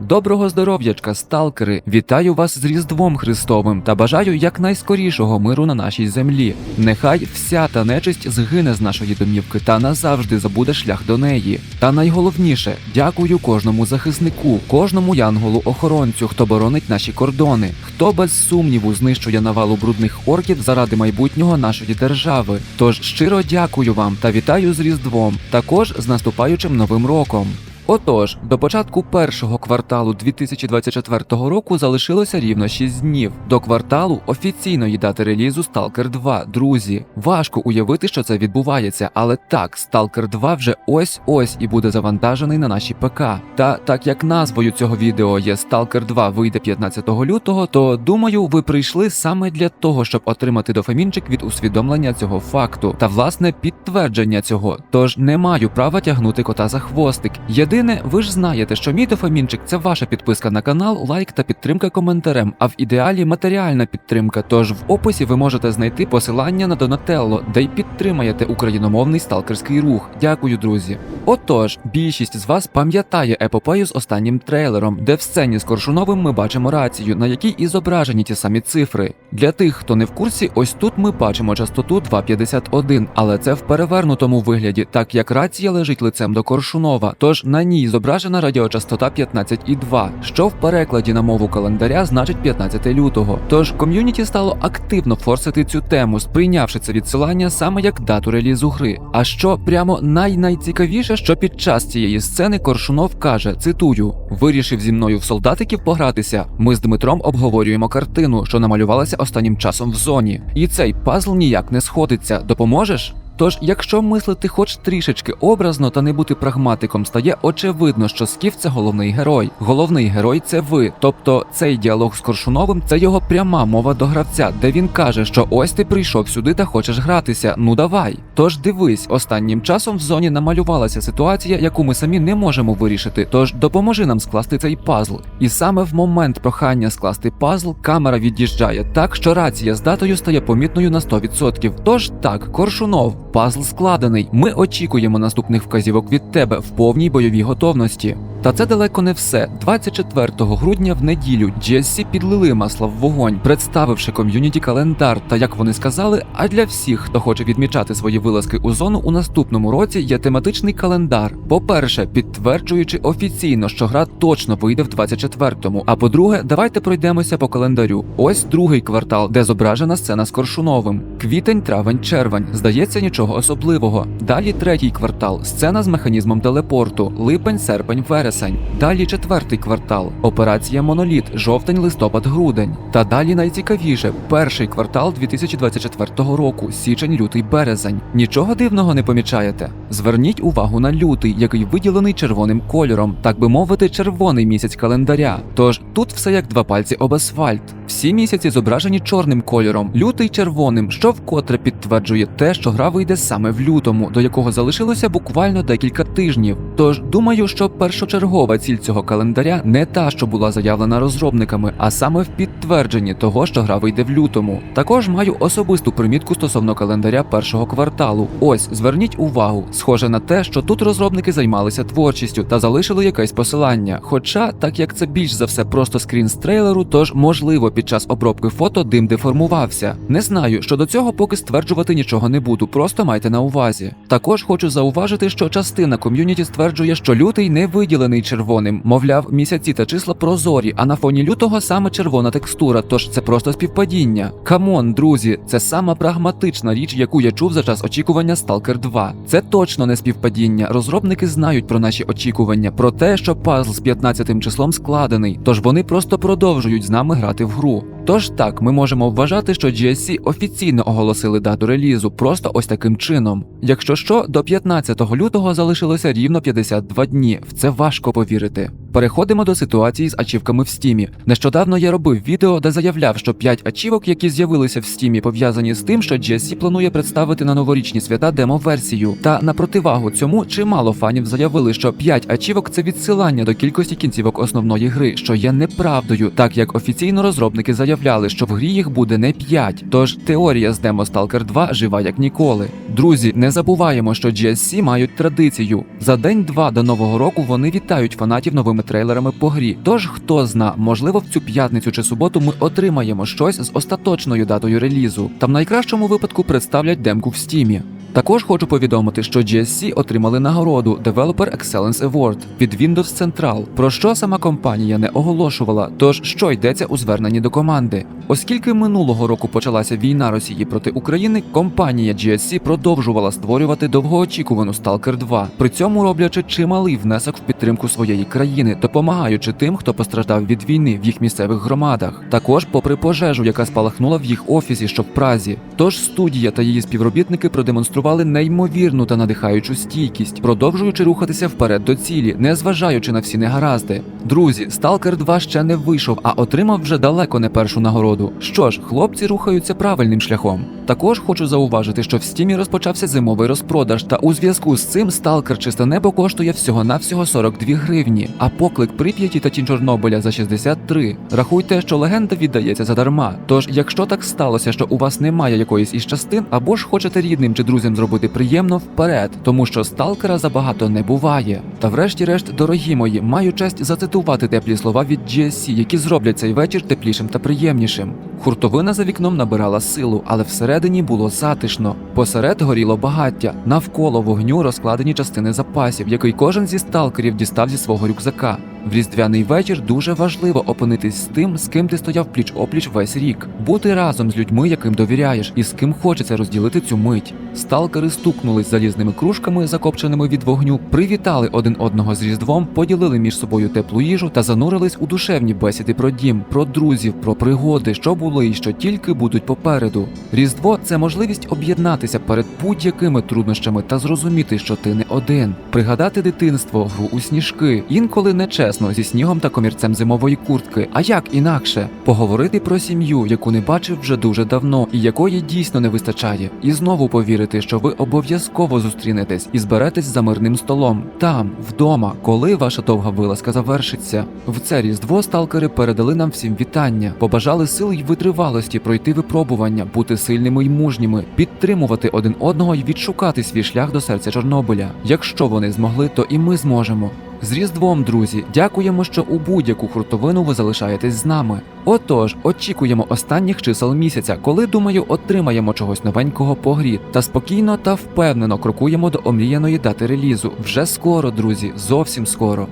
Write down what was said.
Доброго здоров'ячка, сталкери! Вітаю вас з Різдвом Христовим та бажаю якнайскорішого миру на нашій землі. Нехай вся та нечисть згине з нашої домівки та назавжди забуде шлях до неї. Та найголовніше, дякую кожному захиснику, кожному янголу-охоронцю, хто боронить наші кордони, хто без сумніву знищує навалу брудних орків заради майбутнього нашої держави. Тож щиро дякую вам та вітаю з Різдвом, також з наступаючим новим роком. Отож, до початку першого кварталу 2024 року залишилося рівно 6 днів. До кварталу офіційної дати релізу Stalker 2. Друзі, важко уявити, що це відбувається, але так, Stalker 2 вже ось-ось і буде завантажений на наші ПК. Та так як назвою цього відео є Stalker 2 вийде 15 лютого, то думаю, ви прийшли саме для того, щоб отримати дофамінчик від усвідомлення цього факту та власне підтвердження цього. Тож не маю права тягнути кота за хвостик. Єдине, ви ж знаєте, що мій дофамінчик це ваша підписка на канал, лайк та підтримка коментарем, а в ідеалі матеріальна підтримка. Тож в описі ви можете знайти посилання на Донателло, де й підтримаєте україномовний сталкерський рух. Дякую, друзі. Отож, більшість з вас пам'ятає епопею з останнім трейлером, де в сцені з Коршуновим ми бачимо рацію, на якій і зображені ті самі цифри. Для тих, хто не в курсі, ось тут ми бачимо частоту 251, але це в перевернутому вигляді, так як рація лежить лицем до Коршунова. Тож на ній зображена радіочастота 15,2, що в перекладі на мову календаря значить 15 лютого. Тож ком'юніті стало активно форсити цю тему, сприйнявши це відсилання саме як дату релізу гри. А що прямо най-найцікавіше, що під час цієї сцени Коршунов каже: цитую: вирішив зі мною в солдатиків погратися. Ми з Дмитром обговорюємо картину, що намалювалася останнім часом в зоні. І цей пазл ніяк не сходиться. Допоможеш? Тож, якщо мислити хоч трішечки образно та не бути прагматиком, стає очевидно, що Скіф це головний герой. Головний герой це ви. Тобто цей діалог з Коршуновим це його пряма мова до гравця, де він каже, що ось ти прийшов сюди та хочеш гратися. Ну давай. Тож дивись, останнім часом в зоні намалювалася ситуація, яку ми самі не можемо вирішити. Тож допоможи нам скласти цей пазл. І саме в момент прохання скласти пазл камера від'їжджає так, що рація з датою стає помітною на 100%. Тож так, Коршунов. Пазл складений. Ми очікуємо наступних вказівок від тебе в повній бойовій готовності. Та це далеко не все. 24 грудня в неділю GSC підлили масла в вогонь, представивши ком'юніті календар. Та як вони сказали, а для всіх, хто хоче відмічати свої вилазки у зону у наступному році, є тематичний календар. По-перше, підтверджуючи офіційно, що гра точно вийде в 24-му. А по-друге, давайте пройдемося по календарю. Ось другий квартал, де зображена сцена з Коршуновим. Квітень, травень, червень. Здається, нічого особливого. Далі третій квартал, сцена з механізмом телепорту, липень, серпень, вересень. Далі четвертий квартал, операція Моноліт, жовтень, листопад, грудень. Та далі найцікавіше, перший квартал 2024 року, січень, лютий, березень. Нічого дивного не помічаєте. Зверніть увагу на лютий, який виділений червоним кольором, так би мовити, червоний місяць календаря. Тож тут все як два пальці об асфальт. Всі місяці зображені чорним кольором, лютий червоним, що вкотре підтверджує те, що гра вийде саме в лютому, до якого залишилося буквально декілька тижнів. Тож думаю, що першочергова ціль цього календаря не та, що була заявлена розробниками, а саме в підтвердженні того, що гра вийде в лютому. Також маю особисту примітку стосовно календаря першого кварталу. Ось зверніть увагу, схоже на те, що тут розробники займалися творчістю та залишили якесь посилання. Хоча, так як це більш за все просто скрін з трейлеру, тож можливо під час обробки фото дим деформувався. Не знаю, що до цього поки стверджувати нічого не буду, просто майте на увазі. Також хочу зауважити, що частина ком'юніті стверджує, що лютий не виділений червоним, мовляв, місяці та числа прозорі, а на фоні лютого саме червона текстура, тож це просто співпадіння. Камон, друзі, це сама прагматична річ, яку я чув за час очікування Stalker 2. Це точно не співпадіння. Розробники знають про наші очікування, про те, що пазл з 15 числом складений, тож вони просто продовжують з нами грати в гру. Cru. Тож так, ми можемо вважати, що GSC офіційно оголосили дату релізу просто ось таким чином. Якщо що, до 15 лютого залишилося рівно 52 дні. В це важко повірити. Переходимо до ситуації з ачівками в стімі. Нещодавно я робив відео, де заявляв, що 5 ачівок, які з'явилися в стімі, пов'язані з тим, що GSC планує представити на новорічні свята демо-версію. Та на противагу цьому чимало фанів заявили, що 5 ачівок це відсилання до кількості кінцівок основної гри, що є неправдою, так як офіційно розробники заявили. Заявляли, що в грі їх буде не 5, тож теорія з демо Stalker 2 жива як ніколи. Друзі, не забуваємо, що GSC мають традицію. За день-два до нового року вони вітають фанатів новими трейлерами по грі. Тож хто зна, можливо, в цю п'ятницю чи суботу ми отримаємо щось з остаточною датою релізу, та в найкращому випадку представлять демку в стімі. Також хочу повідомити, що GSC отримали нагороду Developer Excellence Award від Windows Central, про що сама компанія не оголошувала. Тож що йдеться у зверненні до команди. Оскільки минулого року почалася війна Росії проти України, компанія GSC продовжувала створювати довгоочікувану Stalker 2, при цьому роблячи чималий внесок в підтримку своєї країни, допомагаючи тим, хто постраждав від війни в їх місцевих громадах. Також, попри пожежу, яка спалахнула в їх офісі, що в Празі. Тож студія та її співробітники продемонстрували неймовірну та надихаючу стійкість, продовжуючи рухатися вперед до цілі, незважаючи на всі негаразди. Друзі, Stalker 2 ще не вийшов, а отримав вже далеко не першу нагороду. Що ж, хлопці рухаються правильним шляхом. Також хочу зауважити, що в стімі розпочався зимовий розпродаж, та у зв'язку з цим Stalker Чисте небо коштує всього-навсього 42 гривні, а поклик Прип'яті та Тінь Чорнобиля за 63. Рахуйте, що легенда віддається задарма. Тож, якщо так сталося, що у вас немає якоїсь із частин, або ж хочете рідним чи друзям зробити приємно вперед, тому що сталкера забагато не буває. Та врешті-решт, дорогі мої, маю честь зацитувати теплі слова від GSC, які зроблять цей вечір теплішим та приємнішим. Хуртовина за вікном набирала силу, але всередині було затишно. Посеред горіло багаття, навколо вогню розкладені частини запасів, який кожен зі сталкерів дістав зі свого рюкзака. В різдвяний вечір дуже важливо опинитись з тим, з ким ти стояв пліч опліч весь рік, бути разом з людьми, яким довіряєш, і з ким хочеться розділити цю мить. Сталкери стукнулись залізними кружками, закопченими від вогню, привітали один одного з різдвом, поділили між собою теплу їжу та занурились у душевні бесіди про дім, про друзів, про пригоди, що були і що тільки будуть попереду. Різдво це можливість об'єднатися перед будь-якими труднощами та зрозуміти, що ти не один, пригадати дитинство, гру у сніжки, інколи нечесно зі снігом та комірцем зимової куртки. А як інакше? Поговорити про сім'ю, яку не бачив вже дуже давно, і якої дійсно не вистачає, і знову повірити, що ви обов'язково зустрінетесь і зберетесь за мирним столом, там, вдома, коли ваша довга вилазка завершиться. В це різдво сталкери передали нам всім вітання, побажали сил й витривалості пройти випробування, бути сильними й мужніми, підтримувати один одного й відшукати свій шлях до серця Чорнобиля. Якщо вони змогли, то і ми зможемо. З Різдвом, друзі, дякуємо, що у будь-яку хуртовину ви залишаєтесь з нами. Отож, очікуємо останніх чисел місяця, коли, думаю, отримаємо чогось новенького по грі, та спокійно та впевнено крокуємо до омріяної дати релізу. Вже скоро, друзі, зовсім скоро.